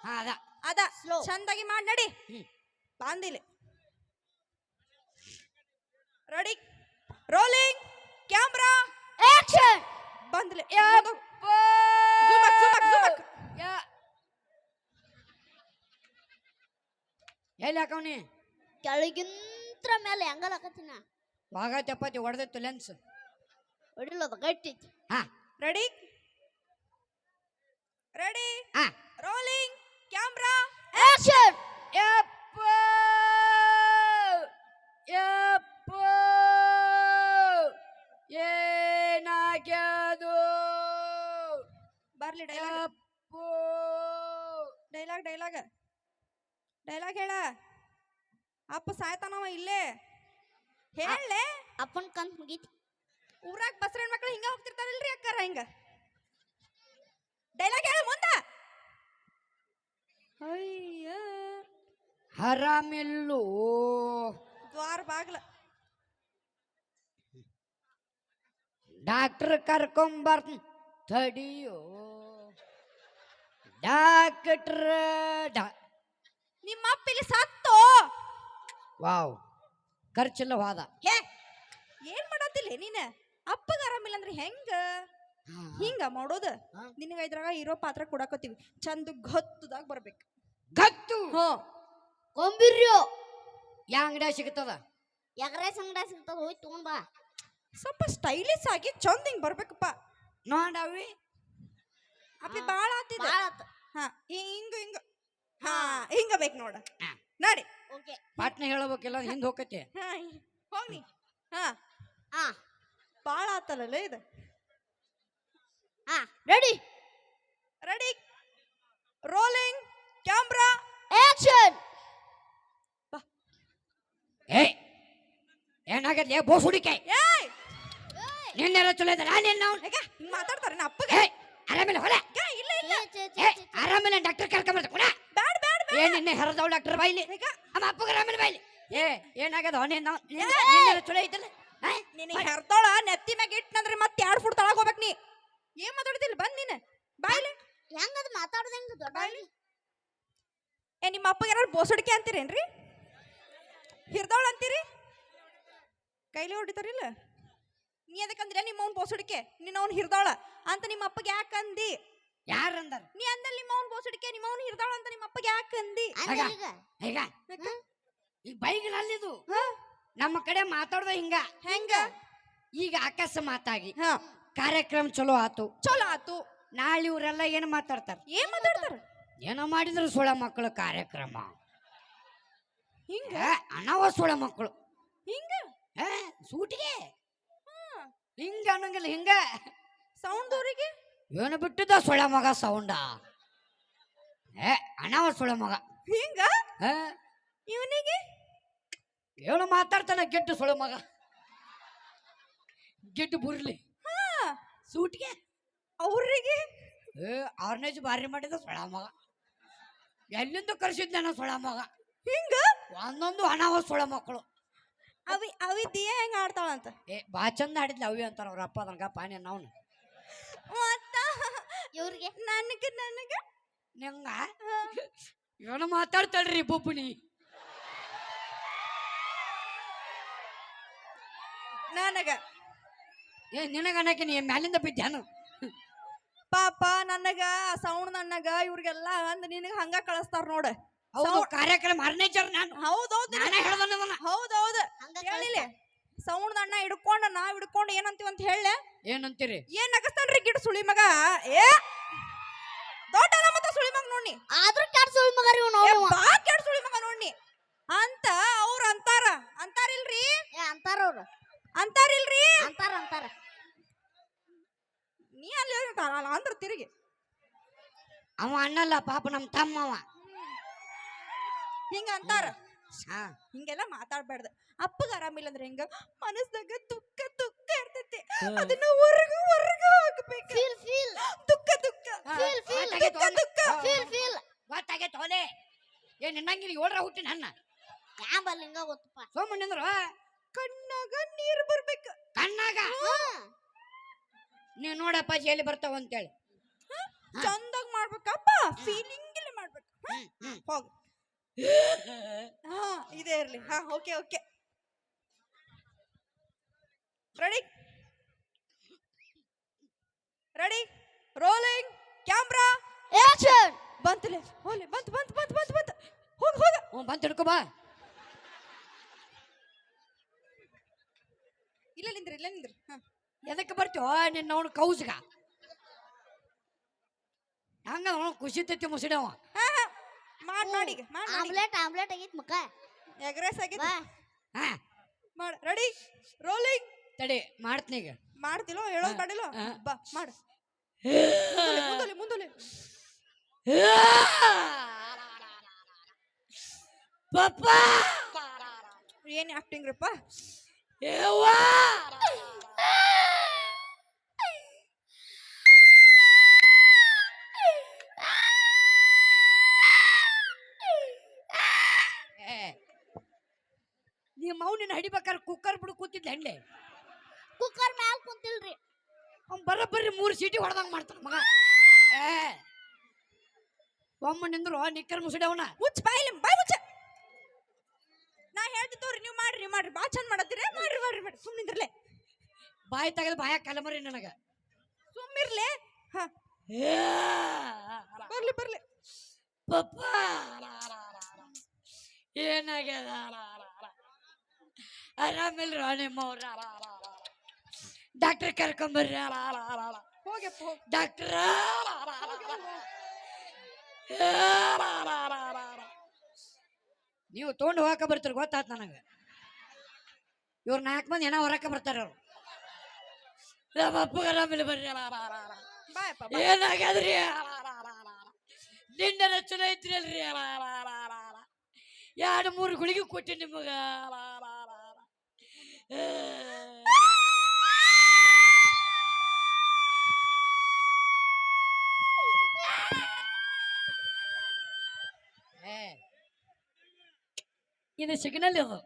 ಹಾ ಅದ. ಅದ ಸ್ಲೋ. ಚಂದಾಗಿ ಮಾಡಿ ನಡಿ. ಹ್ಮ್. ಬಾಂದಿಲಿ ರೆಡಿ ರೋಲಿಂಗ್ ಕ್ಯಾಮ್ರಾ ಆಕ್ಷನ್ ಬಂದ್ಲಿ ಹಾಕ್. ಯಾ. ಎಲ್ಲಿ ಹಾಕವ್ನಿ? ಕೆಳಗಿಂತ್ರ ಮೇಲೆ ಹೆಂಗಲ್ ಹಾಕತ್ತಿನ ಭಾಗ ಚಪಾತಿ ಹೊಡೆದಿತ್ತು ಲೆನ್ಸ್ ಅದು ಗಟ್ಟಿ. ಹಾ. ರೆಡಿ ರೆಡಿ ಹಾ. ರೋಲಿಂಗ್ ಕ್ಯಾಮ್ರಾ ಆಕ್ಷನ್ ಯಪ್ಪ ಯಪ್ಪ ಏನಾಗ್ಯದು? ಬರ್ಲಿ ಡೈಲಾಗ್ ಯಪ್ಪ ಡೈಲಾಗ್ ಡೈಲಾಗ್ ಡೈಲಾಗ್ ಹೇಳ. ಅಪ್ಪ ಸಾಯ್ತಾನವ ಇಲ್ಲೇ. ಹೇಳ. ಅಪ್ಪನ ಕಂತ ಮುಗೀತಿ. ಊರಾಗ ಬಸ್ರನ್ ಮಕ್ಳು ಹಿಂಗ ಹೋಗ್ತಿರ್ತಾರಲ್ರಿ ಅಕ್ಕಾರ ಹಿಂಗ. ಡೈಲಾಗ್ ಹೇಳ ಮುಂದ. ಅಯ್ಯ. ಹರಾಮೆಲ್ಲು. ದ್ವಾರ ಬಾಗ್ಲ. ಡಾಕ್ಟರ್ ಕರ್ಕೊಂಬರ್ ತಡಿಯೋ. ಡಾಕ್ಟರ್ ಡಾ ನಿಮ್ಮಪ್ಪ ಇಲ್ಲಿ ಸತ್ತೋ. ವಾವ್. ಖರ್ಚಿಲ್ಲ ಹೋದ ಹೇ ಏನ್ ಮಾಡತ್ತಿಲ್ಲ ನೀನ? ಅಪ್ಪಗ ಆರಾಮಿಲ್ಲ ಅಂದ್ರೆ ಹೆಂಗ? ಹಿಂಗ ಮಾಡೋದು. ನಿನಗ ಇದ್ರಾಗ ಇರೋ ಪಾತ್ರ ಕೊಡಾಕತ್ತೀವಿ. ಚಂದ ಗೊತ್ತದಾಗ ಬರ್ಬೇಕು. ಗತ್ತು? ಹೋ ಕೊಂಬಿರ್ಯೋ ಯಾ ಅಂಗಡಿಯಾಗ ಸಿಗುತ್ತದ ಎಗ್ರೆಸ್ ಅಂಗಡಿ ಸಿಗ್ತದ? ಹೋಗಿ ತಗೊಂಡ್ ಬಾ. ಸ್ವಲ್ಪ ಸ್ಟೈಲಿಶ್ ಆಗಿ ಚಂದ ಹಿಂಗ್ ಬರ್ಬೇಕಪ್ಪ. ನೋಡವಿ ಅಪ್ಪಿ. ಬಾಳ ಆತಿದ ಭಾಳ ಆತು. ಹಾ ಹಿಂಗ ಹಿಂಗ. ಹಾ ಹಿಂಗ ಬೇಕು ನೋಡ. ನೋಡಿ ನಡಿ. ಓಕೆ ಪಾಟ್ನ ಹೇಳಬೇಕಿಲ್ಲ ಹಿಂದೆ ಹೋಗತ್ತೆ ಹಾ ಹೋಗ್ನಿ ಹಾ. ಹಾ ಬಾಳ ಆತಲ್ಲ ಇದು? ಹಾ ready ready rolling camera action ಏ ಏನಾಗತ್ತೆ ಬೋಸ್ ಹುಡುಕೆ. ಏಯ್! ನಿನ್ನೆಲ್ಲ ಚಲೋ ಇದ್ದಾರೆ ನಿನ್ನ ನಾವು ಹೇಗ ಹಿಂಗ್ ಮಾತಾಡ್ತಾರೆ ನಾ ಅಪ್ಪಗೆ. ಏ ಆರಾಮಿಲ್ಲ ಹೊಲ ಏ, ಇಲ್ಲ ಇಲ್ಲ. ಆರಾಮಿಲ್ಲ ಡಾಕ್ಟರ್ ಕರ್ಕೊಂಬರ್ತ ಕೊಡ ಬ್ಯಾಡ ಬ್ಯಾಡ ಏ ನಿನ್ನೆ ಹರದವ್ ಡಾಕ್ಟರ್ ಬಾಯ್ಲಿ. ಹೇಗ ಅಮ್ಮ ಅಪ್ಪಗರ ಆಮೇಲೆ ಬಾಯ್ಲಿ. ಏ ಏನಾಗದ ನಿನ್ನ ಚಲೋ ಐತಲ್ಲ? ಆ? ನಿನಗೆ ಹೆರ್ತಾಳ ನೆತ್ತಿ ಮ್ಯಾಗ ಇಟ್ಟನಂದ್ರೆ ಮತ್ತೆ ಎರಡು ಫುಟ್ ತಳಗ ಹೋಗ್ಬೇಕು ನೀ. ಏನ್ ಮಾತಾಡ್ತಿಲ್ಲ ಬಂದ್ ನೀನು. ಬಾಯ್ಲಿ. ಹೆಂಗದ ಮಾತಾಡೋದು ಹೆಂಗ ದೊಡ್ಡ ಬಾಯ್ಲಿ. ಏ ನಿಮ್ಮ ಅಪ್ಪಗೆ ಯಾರು ಬೋಸಡಿಕೆ ಅಂತೀರೇನ್ರಿ ಹಿರ್ದವಳ ಅಂತೀರಿ? ಕೈಲಿ ಹೊಡಿತಾರಿಲ್ಲ ನೀ ಅದಕ್ಕಂದ್ರೆ ನಿಮ್ಮ ಅವ್ನ ಬೋಸಡಿಕೆ? ನಿನ್ನ ಅವ್ನು ಹಿರ್ದವಳ ಅಂತ ನಿಮ್ಮ ಅಪ್ಪಗೆ ಯಾಕೆ ಅಂದಿ ಯಾರಂದಾರ? ನೀ ಅಂದಲ್ಲಿ ನಿಮ್ಮ ಅವ್ನ ಬೋಸಡಿಕೆ ನಿಮ್ಮ ಅವ್ನ ಹಿರ್ದಾಳ ಅಂತ ನಿಮ್ಮ ಅಪ್ಪಗೆ ಯಾಕೆ ಅಂದಿ? ಅಂದ್ರೆ. ಈಗ? ಈಗ. ಈ ಬೈಗಳಲ್ಲಿದು? ನಮ್ಮ ಕಡೆ ಮಾತಾಡ್ದ ಹಿಂಗ. ಹೆಂಗ? ಈಗ ಅಕಸ್ಮಾತಾಗಿ ಮಾತಾಗಿ ಕಾರ್ಯಕ್ರಮ ಚಲೋ ಆತು. ಚಲೋ ಆತು. ನಾಳೆ ಇವರೆಲ್ಲ ಏನು ಮಾತಾಡ್ತಾರ? ಏನ್ ಮಾತಾಡ್ತಾರ? ಏನೋ ಮಾಡಿದ್ರು ಸುಳ ಮಕ್ಕಳು ಕಾರ್ಯಕ್ರಮ. ಹಿಂಗ? ಅನವ ಸುಳ ಮಕ್ಕಳು. ಹಿಂಗ? ಏ ಸೂಟಿಗೆ? ಹಾ. ಹಿಂಗ ಅನ್ನಂಗಿಲ್ಲ ಹಿಂಗ. ಸೌಂಡ್ ದೂರಿಗೆ ಏನು ಬಿಟ್ಟದ ಸೊಳ ಮಗ ಸೌಂಡ. ಏ ಅನವ ಸೊಳ ಮಗ. ಹಿಂಗ? ಇವನಿಗೆ? ಏನು ಮಾತಾಡ್ತಾನ ಗೆಡ್ಡು ಸೊಳ ಮಗ. ಗೆಡ್ಡು ಬುರ್ಲಿ. ಸೂಟ್ಗೆ ಸೂಟಿಗೆ? ಅವ್ರಿಗೆ? ಏ ಆರ್ನೇಜ್ ಬಾರಿ ಮಾಡಿದ ಸೊಳ ಮಗ. ಎಲ್ಲಿಂದ ಕರ್ಸಿದ್ದಾನ ಸೊಳ ಮಗ? ಹಿಂಗ? ಒಂದೊಂದು ಅನಾವ ಸೊಳ ಮಕ್ಕಳು. ಅವಿ ಅವಿ ದಿಯ ಹೆಂಗ ಆಡ್ತಾಳಂತ? ಏ ಬಾ ಚಂದ ಆಡಿದ್ಲ ಅವಿ ಅಂತಾರ ಅವ್ರ ಅಪ್ಪ ನನಗ ಪಾನಿ ನಾವು ಮತ್ತ ಇವ್ರಿಗೆ? ನನಗೆ ನನಗ? ನಂಗ? ಏನು ಮಾತಾಡ್ತಾಳ್ರಿ ಬೊಬ್ಬುನಿ. ನನಗ. ಏ ನಿನಗ ನೀ ಮ್ಯಾಲಿಂದ ಬಿದ್ದಾನು ಪಾಪ ನನಗ ಸೌಂಡ್ ನನಗ ಇವ್ರಿಗೆಲ್ಲ ಅಂದ್ ನಿನಗ ಹಂಗ ಕಳಿಸ್ತಾರ ನೋಡ. ಹೌದು ಕಾರ್ಯಕ್ರಮ ಅರ್ನೇಚರ್ ನಾನು. ಹೌದೌದು ನಾನೇ ಹೇಳ್ದನ ಹೌದೌದು. ಹಂಗ ಹೇಳಿಲ್ಲ ಸೌಂಡ್ ಅಣ್ಣ ಹಿಡ್ಕೊಂಡು ನಾವ್ ಹಿಡ್ಕೊಂಡು ಏನಂತೀವಿ ಅಂತ ಹೇಳ ಏನಂತೀರಿ? ಏನ್ ನಗಸ್ತಾನ್ರಿ ಗಿಡ ಸುಳಿ ಮಗ? ಏ! ದೊಡ್ಡ ಮತ್ತ ಸುಳಿ ಮಗ ನೋಡಿ ಆದ್ರೂ ಕೆಟ್ಟ ಸುಳಿ ಮಗ ರೀ ನೋಡಿ ಬಾ ಕೆಡ್ ಸುಳಿ ಮಗ ನೋಡಿ ಅಂತ ಅವ್ರ ಅಂತಾರ. ಅಂತಾರಿಲ್ರಿ? ಏ ಅಂತಾರ ಅವ್ರು. ಅಂತಾರಿಲ್ರಿ? ಅಂತಾರ ಅಂತಾರ. ನೀ ಅಲ್ಲಿ ಅಂತಾರಲ್ಲ ಅಂದ್ರ ತಿರುಗಿ. ಅವ ಅಣ್ಣಲ್ಲ ಪಾಪ ನಮ್ಮ ತಮ್ಮವ ಹಿಂಗ ಅಂತಾರ. ಹಿಂಗೆಲ್ಲ ಮಾತಾಡ್ಬಾರ್ದ. ಅಪ್ಪಗ ಆರಾಮಿಲ್ಲ ಅಂದ್ರೆ ಹೆಂಗ? ಮನಸ್ದಾಗ ದುಃಖ ದುಃಖ ಇರ್ತೈತಿ. ಅದನ್ನ ಹೊರಗ ಹೊರಗ ಹಾಕ್ಬೇಕು. ಫೀಲ್ ಫೀಲ್ ದುಃಖ ದುಃಖ. ಫೀಲ್ ಫೀಲ್ ದುಃಖ ದುಃಖ. ಫೀಲ್ ಫೀಲ್ ಗೊತ್ತಾಗೈತ್ ಅವನೇ ಏನ್ ನಿನ್ನಂಗಿಲ್ಲ ಏಳ್ರ ಹುಟ್ಟಿ ನನ್ನ ಯಾಂಬಲ್ ಹಿಂಗ ಗೊತ್ತಪ್ಪ. ಸೋಮಣ್ಣಂದ್ರ? ಕಣ್ಣಾಗ ನೀರು ಬರ್ಬೇಕು. ಕಣ್ಣಾಗ? ನೀವು ನೋಡಪ್ಪ ಎಲ್ಲಿ ಬರ್ತಾವ ಅಂತೇಳಿ ಚಂದಾಗ ಮಾಡ್ಬೇಕಪ್ಪ. ಫೀಲಿಂಗ್ ಇಲ್ಲಿ ಮಾಡ್ಬೇಕು. ಹೋಗ್. ಹಾ ಇದೇ ಇರಲಿ. ಹಾ okay okay. Ready ready rolling camera action ಬಂತಲೆ ಹೋಲಿ ಬಂತ್ ಬಂತು ಬಂತು ಬಂತು ಬಂತು. ಹೋಗ ಹೋಗ. ಹ್ಞೂ ಬಂತ ಹಿಡ್ಕೊ ಬಾ. ಇಲ್ಲ ನಿಂದ್ರಿ ಇಲ್ಲ ನಿಂದ್ರಿ. ಹಾ. ಎದಕ್ಕೆ ಬರ್ತೀವ ನಿನ್ನ ಅವನು ಕೌಸ್ಗ. ಹಂಗ ಅವನು ಖುಷಿ ತೈತಿ ಮುಸಿಡವ ಹಾ? ಮಾಡ್ ಮಾಡಿ ಮಾಡಿ ಆಮ್ಲೆಟ್ ಆಮ್ಲೆಟ್ ಆಗಿತ್ತು ಮಕ್ಕ ಎಗ್ರೆಸ್ ಆಗಿತ್ತು ಹಾ. ಮಾಡ್ ರೆಡಿ? ರೋಲಿಂಗ್? ತಡಿ ಮಾಡ್ತೀನಿ ಈಗ. ಮಾಡ್ತಿಲೋ ಹೇಳೋದ್ ಕಡಿಲೋ? ಮಾಡಿಲ್ಲೋ ಬಾ ಮಾಡು. ಮುಂದಲಿ ಮುಂದಲಿ ಪಪ್ಪ! ಏನ್ ಆಕ್ಟಿಂಗ್ ರೀಪ್ಪ ಯವ್ವಾ! ನಿಮ್ಮ ನಿನ್ನ ಹಿಡಿಬೇಕಾದ್ರೆ ಕುಕ್ಕರ್ ಬಿಡು ಕೂತಿದ್ದ ಹೆಂಡೆ ಕುಕ್ಕರ್ ಮ್ಯಾಲ ಕುಂತಿಲ್ರಿ. ಅವ್ನು ಬರೋಬ್ಬರಿ ಮೂರು ಸೀಟಿ ಹೊಡೆದಂಗೆ ಮಾಡ್ತಾನೆ ಮಗ. ಏ. ಒಮ್ಮ ನಿಂದ್ರು ನಿಕ್ಕರ್ ಮುಸುಡಿ ಅವನ. ಮುಚ್ಚ ಬಾಯಿಲಿ ಬಾಯ್ ಮುಚ್ಚ. ನಾ ಹೇಳ್ತಿತ್ತವ್ರಿ ನೀವು ಮಾಡ್ರಿ ನೀವು ಮಾಡ್ರಿ. ಭಾಳ ಚಂದ ಮಾಡತ್ತೀರಿ. ಮಾಡ್ರಿ ಮಾಡ್ರಿ ಮಾಡ್ರಿ. ಸುಮ್ಮನಿದ್ರಲೆ ಬಾಯಿ ತೆಗೆದು ಬಾಯ ಕಲಮರಿ ನನಗೆ. ಸುಮ್ಮಿರ್ಲೆ ಹಾ. ಏ, ಬರ್ಲಿ ಬರ್ಲಿ. ಪಪ್ಪ. ಏನಾಗ್ಯದ? ಆರಾಮಿಲ್ರ ನಿಮ್ಮವ್ರ ಡಾಕ್ಟರ್ ಕರ್ಕೊಂಬರ್ರಿ ಹೋಗ್ಯಪ್ಪ ಹೋಗ್. ಡಾಕ್ಟರ್. ನೀವು ತೊಗೊಂಡು ಹೋಗಕ್ಕೆ ಬರ್ತೀರಿ ಗೊತ್ತಾತ್ ನನಗೆ. ಇವ್ರು ನಾಲ್ಕು ಮಂದಿ ಏನೋ ಹೊರಕ್ಕೆ ಬರ್ತಾರೆ ಅವ್ರು. ನಮ್ಮ ಅಪ್ಪಗೆ ಆರಾಮಿಲ್ಲ ಬರ್ರಿ. ಏನಾಗ್ಯದ್ರಿ? ನಿನ್ನೆ ಚಲೋ ಐತ್ರಿ ಅಲ್ರಿ. ಎರಡು ಮೂರು ಗುಳಿಗೆ ಕೊಟ್ಟಿ ನಿಮಗ. ಇದು ಸಿಗ್ನಲ್ ಇದು.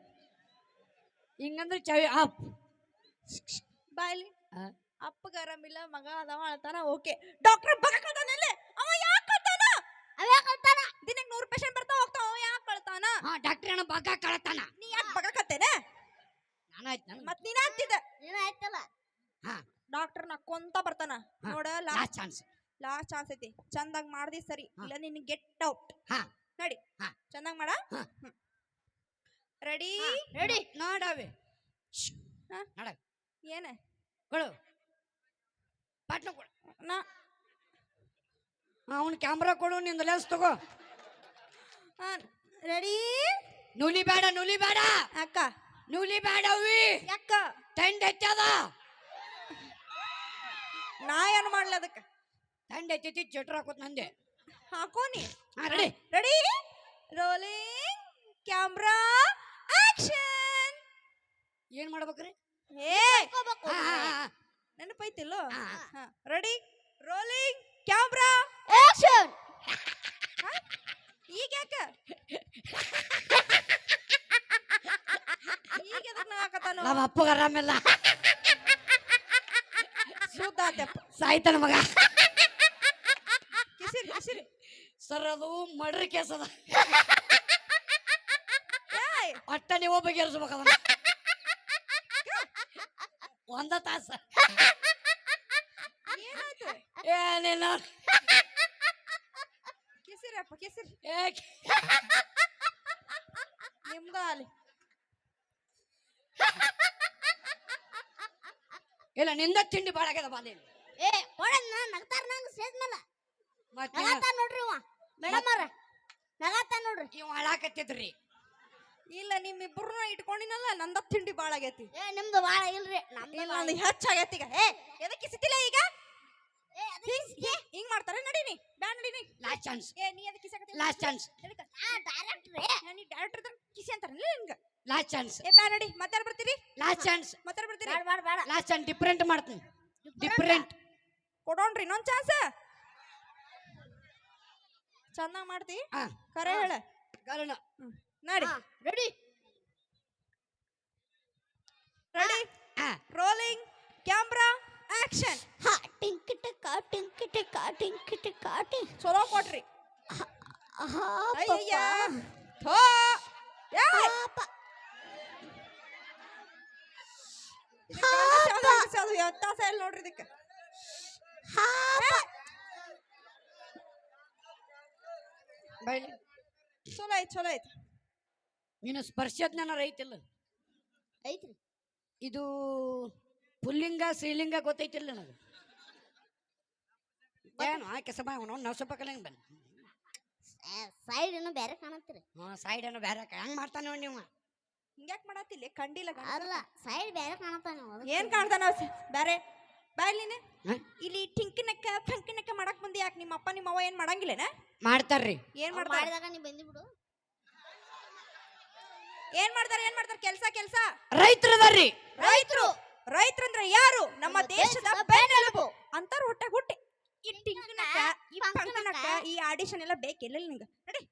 ಹಿಂಗಂದ್ರೆ ಚಾವಿ ಆಪ್. ಬಾಯ್ಲಿ. ಅಪ್ಪಗೆ ಆರಾಮಿಲ್ಲ ಮಗ ಅದಾವ ಅಳ್ತಾನ ಓಕೆ. ಡಾಕ್ಟರ್ ಬಗಕತಾನಲ್ಲೇ ಅವ ಯಾಕೆ ಕಳ್ತಾನ? ಯಾಕೆ ಅಳ್ತಾನ? ದಿನಕ್ಕೆ ನೂರು ಪೇಷಂಟ್ ಬರ್ತಾ ಹೋಗ್ತಾವ ಅವ ಯಾಕೆ ಕಳ್ತಾನ? ಹಾ ಡಾಕ್ಟರ್ ಅಣ್ಣ ಬಗ್ಗ ಕಳತಾನ. ನೀ ಯಾಕೆ ಬಗಕತ್ತೇನೆ ಮತ್ ನೀನ್ ಅಂತಿದ್ದ? ನೀನ್ ಆಯ್ತಲ್ಲ? ಹಾ. ಡಾಕ್ಟರ್ ನಕ್ಕೊಂತ ಬರ್ತಾನ. ನೋಡ ಲಾಸ್ಟ್ ಚಾನ್ಸ್ ಲಾಸ್ಟ್ ಚಾನ್ಸ್ ಐತಿ. ಚಂದಾಗ್ ಮಾಡ್ದಿ ಸರಿ. ಇಲ್ಲ ನಿನ್ ಗೆಟ್ ಔಟ್ ಹಾ. ನೋಡಿ. ಹಾ. ಚಂದಾಗ್ ಮಾಡ? ಹಾ. ರೆಡಿ? ರೆಡಿ. ನೋಡವೆ. ಹಾ? ನಡ. ಏನ? ಕೊಡು. ಪಟ್ನ ಕೊಡು. ನಾ. ಅವನ್ ಕ್ಯಾಮ್ರಾ ಕೊಡು ನಿಂದ ಲೆನ್ಸ್ ತಗೋ. ರೆಡಿ? ನೂಲಿ ಬೇಡ ನೂಲಿ ಬೇಡ. ಅಕ್ಕ. ನೂಲಿ ಬೇಡವಿ ಯಾಕ? ತಂಡ ಹೆಚ್ಚದ ನಾ ಏನ್ ಮಾಡ್ಲ ಅದಕ್ಕೆ? ತಂಡ ಹೆಚ್ಚೈತಿ ಚಟ್ರ ಹಾಕೋತ್ ನಂದೆ. ಹಾಕೋನಿ ಹಾ ready. Ready? Rolling camera action ಏನ್ ಮಾಡ್ಬೇಕ್ರಿ? ಏ. ಹಾ, ಹಾ, ಹಾ. ನೆನಪೈತಿಲ್ಲೋ? ಹಾ. ರೆಡಿ? ರೋಲಿಂಗ್ ಕ್ಯಾಮ್ರಾ ಆಕ್ಷನ್ ಈಗ ಯಾಕ ನಮ್ಮ ಅಪ್ಪಗ ಆರಾಮಿಲ್ಲ ಸುದ್ದ ಆತ್ಯಪ್ಪ. ಸಾಯ್ತಾನ ಮಗ. ಕಿಸಿರಿ ಕಿಸಿರಿ ಸರ್ ಅದು ಮಡ್ರಿ ಕೇಸ್ ಅದ. ಒಟ್ಟ ನೀವು ಬಗೆಹರಿಸ್ಬೇಕು ಅದನ್ನ. ಒಂದ ತಾಸ. ಏನಾಯ್ತು? ಏನಿಲ್ಲ ಕಿಸಿರಿ ಅಪ್ಪ ಕಿಸಿರಿ ಏ ನಿಮ್ದ ಅಲ್ಲಿ ಇಲ್ಲ ನಿಂದ ತಿಂಡಿ ಭಾಳ ಆಗ್ಯದ ಬಾಲಿ ಏ ಕೊಡನ್ ನಗ್ತಾರ ನಂಗೆ ಸ್ಟೇಜ್ ಮೇಲೆ ಮತ್ತೆ? ನಗಾತಾನ ನೋಡ್ರಿ ಇವ. ಮೇಡಮ್ ಅವ್ರ. ನಗಾತಾನ ನೋಡ್ರಿ. ಇವ್ ಹಾಳಾಕತ್ತಿದ್ರಿ. ಇಲ್ಲ ನಿಮ್ಮಿಬ್ರು ಇಟ್ಕೊಂಡಿನಲ್ಲ ನಂದ ತಿಂಡಿ ಭಾಳ ಆಗೈತಿ ಏ ನಿಮ್ದು ಬಾಳ ಇಲ್ರಿ ನಮ್ದು ನಂದು ಹೆಚ್ಚಾಗೈತಿ ಈಗ. ಏ ಎದಕ್ಕೆ ಕಿಸಿತಿಲ್ಲ ಈಗ? ಏ, ಹಿಂಗ್ ಮಾಡ್ತಾರೆ ನಡೀನಿ ಬ್ಯಾ ನಡೀನಿ ಲಾಸ್ಟ್ ಚಾನ್ಸ್ ಏ ನೀ ಅದಕ್ಕೆ ಲಾಸ್ಟ್ ಚಾನ್ಸ್ ಡೈರೆಕ್ಟ್ರಿ direct ರೀ. ನೀ ಡೈರೆಕ್ಟರ್ ಕಿಸಿ ಅಂತಾರಲ್ಲ ಹಿಂಗ ಲಾಸ್ಟ್ ಚಾನ್ಸ್ ಏ ಬ್ಯಾ ನಡಿ. ಮತ್ತೆ ಬರ್ತೀರಿ ಲಾಸ್ಟ್ ಚಾನ್ಸ್ ಮತ್ತೆ ಬರ್ತೀರಿ ಬೇಡ ಬೇಡ ಬೇಡ ಲಾಸ್ಟ್ ಚಾನ್ಸ್ ಡಿಫರೆಂಟ್ ಮಾಡ್ತೀನಿ. ಡಿಫ್ರೆಂಟ್ ಕೊಡೋಣ್ರಿ ಇನ್ನೊಂದು ಚಾನ್ಸ್ ಚೆನ್ನಾಗಿ ಮಾಡ್ತಿ. ಹಾ. ಕರೆ ಹೇಳ. ಕಾರಣ. ನಡಿ. ರೆಡಿ ರೆಡಿ ಹಾ ರೋಲಿಂಗ್ ಕ್ಯಾಮ್ರಾ ಆಕ್ಷನ್ ಹಾ ಟಿಂಕ್ ಟಿಕ್ಕ ಟಿಂಕ್ ಕಾಟಿ ಟಿಂಕ್ ಟಿಂಕ್ ಚಲೋ ಕೊಟ್ರಿ. ಆಹಾ ಅಯ್ಯಯ್ಯ. ಥೋ. ಏಯ್! ಪಾಪ. ಇದಕ್ಕೆ ಅದು ಸ್ಪರ್ಶ ಜ್ಞಾನ ಅದು ವ್ಯತ್ಯಾಸ ಇಲ್ಲ ನೋಡ್ರಿ ಇದಕ್ಕೆ. ಹಾ ಬೈಲಿ. ಚಲೋ ಐತ್ ಚಲೋ ಐತ್ ನೀನು ಸ್ಪರ್ಶಜ್ಞಾನ ರೈತಿಲ್ಲ ಐತ್ರಿ ಇದು ಪುಲ್ಲಿಂಗ ಶ್ರೀಲಿಂಗ ಗೊತ್ತೈತಿಲ್ಲ ನನಗೆ. ಏನು? ಆ ಕೆಸ ಅವನು ನಾವು ಸ್ವಲ್ಪ ಕಲಿಂಗ್ ಬನ್ನಿ ಸೈಡ್ ಏನೋ ಬೇರೆ ಕಾಣತ್ತೀರಿ ಹ್ಞೂ ಸೈಡ್ ಏನೋ ಬೇರೆ ಹೆಂಗ್ ಮಾಡ್ತಾನೆ ನೋಡಿ ನೀವು? ಹಿಂಗ್ಯಾಕ್ ಮಾಡತ್ತಿಲ್ಲ ಕಂಡಿಲ್ಲ. ಅಲ್ಲ ಸೈಡ್ ಬೇರೆ ಕಾಣತ್ತಾನ ಏನ್ ಕಾಣ್ತಾನ ಅವ್ ಸ- ಬ್ಯಾರೆ ಬಾಯ್ ನೀನೆ ಹ? ಇಲ್ಲಿ ಟಿಂಕಿನಕ್ಕ ಫಂಕಿನಕ್ಕ ಮಾಡಕ್ ಬಂದಿ ಯಾಕೆ? ನಿಮ್ಮ ಅಪ್ಪ ನಿಮ್ಮ ಅವ್ವ ಏನ್ ಮಾಡಂಗಿಲ್ಲನ? ಮಾಡ್ತಾರ್ರಿ. ಏನ್ ಮಾಡ್ತಾರ? ಮಾಡಿದಾಗ ನೀ ಬಂದಿ ಬಿಡು. ಏನ್ ಮಾಡ್ತಾರ ಏನ್ ಮಾಡ್ತಾರ? ಕೆಲ್ಸ ಕೆಲ್ಸ? ರೈತರದಾರ್ರಿ. ರೈತರು. ರೈತರಂದ್ರ ಯಾರು? ನಮ್ಮ ದೇಶದ ಬೆನ್ನೆಲುಬು. ಅಂತಾರ ಹೊಟ್ಟೆ ಹುಟ್ಟಿ. ಈ ಟಿಂಕಿನಕ್ಕ ಈ ಫಂಕನಕ್ಕ ಈ ಆಡಿಷನ್ ಎಲ್ಲ ಬೇಕಿಲ್ಲ ನಿಂಗ. ನಡಿ.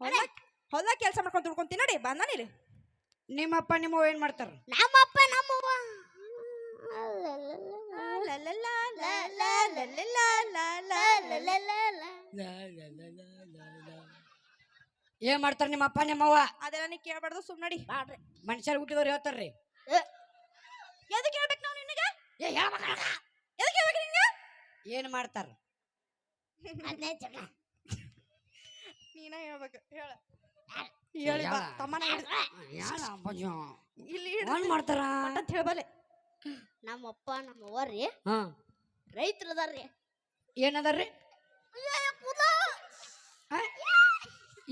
ಹೊಲ ಹೊಲ ಕೆಲಸ ಮಾಡ್ಕೊಂಡ್ ದುಡ್ಕೊಂತೀನಿ ನಡಿ ಬಂದಾನಿಲ್ಲಿ ನಿಮ್ಮಪ್ಪ ನಿಮ್ಮವ್ವ ಏನ್ ಮಾಡ್ತಾರ? ನಮ್ಮಪ್ಪ ನಮ್ಮವ್ವ. ಏನ್ ಮಾಡ್ತಾರ ನಿಮ್ಮಪ್ಪ ನಿಮ್ಮವ್ವ? ಅದೆಲ್ಲ ನೀ ಕೇಳ್ಬಾರ್ದು ಸುಮ್ನಡಿ ಬಾಡ್ರಿ. ಮನುಷ್ಯರು ಹುಟ್ಟಿದವ್ರು ಹೇಳ್ತಾರ್ರಿ. ಎದಕ್ಕೆ ಹೇಳ್ಬೇಕು ನಾವು ನಿನಗೆ? ಏ ಹೇಳ್ಬೇಕಲ್ಲ. ಎದಕ್ಕೆ ಹೇಳ್ಬೇಕು ನಿನಗೆ? ಏನ್ ಮಾಡ್ತಾರ? ನೀನ ಹೇಳ್ಬೇಕು ಹೇಳ. ಹೇಳಿ ಬಾ. ತಮ್ಮನ. ಯಾರ ಅಪ್ಪಾಜಿ? ಇಲ್ಲಿ ಏನ್ ಮಾಡ್ತಾರ? ಅಂತ ಹೇಳಬಲ್ಲೆ. ನಮ್ಮಪ್ಪ ನಮ್ಮವ್ವ ರೀ ಹಾ ರೈತರು ಅದಾರ್ರಿ ಏನದಾರ್ರಿ?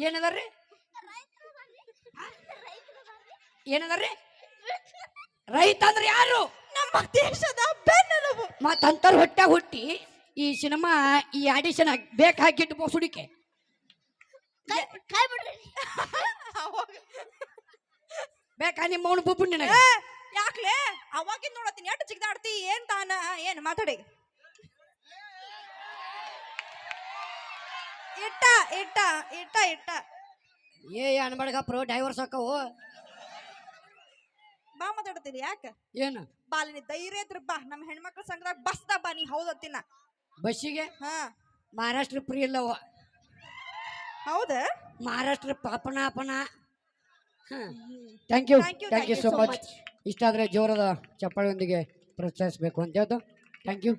ಏನದಾರ್ರಿ ಏನದಾರ್ರಿ? ರೈತ ಅಂದ್ರೆ ಯಾರು? ನಮ್ಮ ದೇಶದ ಬೆನ್ನೆಲುಬು. ಮತ್ತ ಅಂತರ್ ಹೊಟ್ಟೆ ಹುಟ್ಟಿ ಈ ಸಿನಿಮಾ ಈ ಆಡಿಷನ್ ಬೇಕಾಗಿಟ್ಟು ಸುಡಿಕೆ ಬೋಸುಡಿಕೆ ಕೈ ಕೈ ಬಿಡ್ರಿ. ಅವಾಗ ಬೇಕಾ ನಿಮ್ಮ ಅವನು ಬುಬ್ಬು ನಿನಗೆ? ಯಾಕ್ಲೆ? ಅವಾಗಿಂದ ನೋಡತ್ತೀನಿ. ಎಷ್ಟು ಚಿಕ್ಕದಾಡ್ತಿ ಏನ್ ತಾನ? ಏನ್ ಮಾತಾಡಿ. ಇಟ್ಟ ಇಟ್ಟ ಇಟ್ಟ ಇಟ್ಟ. ಏ ಅನ್ಬಡ್ಗಪ್ರು ಡೈವರ್ಸ್ ಹಾಕವು ಬಾ ಮಾತಾಡ್ತೀರಿ ಯಾಕ? ಏನು? ಬಾಲಿನಿ ಧೈರ್ಯ ಇದ್ರ ಬಾ. ನಮ್ಮ ಹೆಣ್ಮಕ್ಳ ಸಂಘದಾಗ ಬಸ್ದ ಬಾ ನೀ ಹೌದತ್ತಿನ ಬಸ್ಸಿಗೆ? ಹಾ. ಮಹಾರಾಷ್ಟ್ರ ಫ್ರೀ ಇಲ್ಲವ. ಹೌದ? ಮಹಾರಾಷ್ಟ್ರ ಪಾಪನ ಅಪನ thank you Thank you, thank you so much ಇಷ್ಟಾದರೆ ಜೋರದ ಚಪ್ಪಾಳೆಯೊಂದಿಗೆ ಪ್ರೋತ್ಸಾಹಿಸಬೇಕು ಅಂತ ಹೇಳ್ದು ಥ್ಯಾಂಕ್ ಯು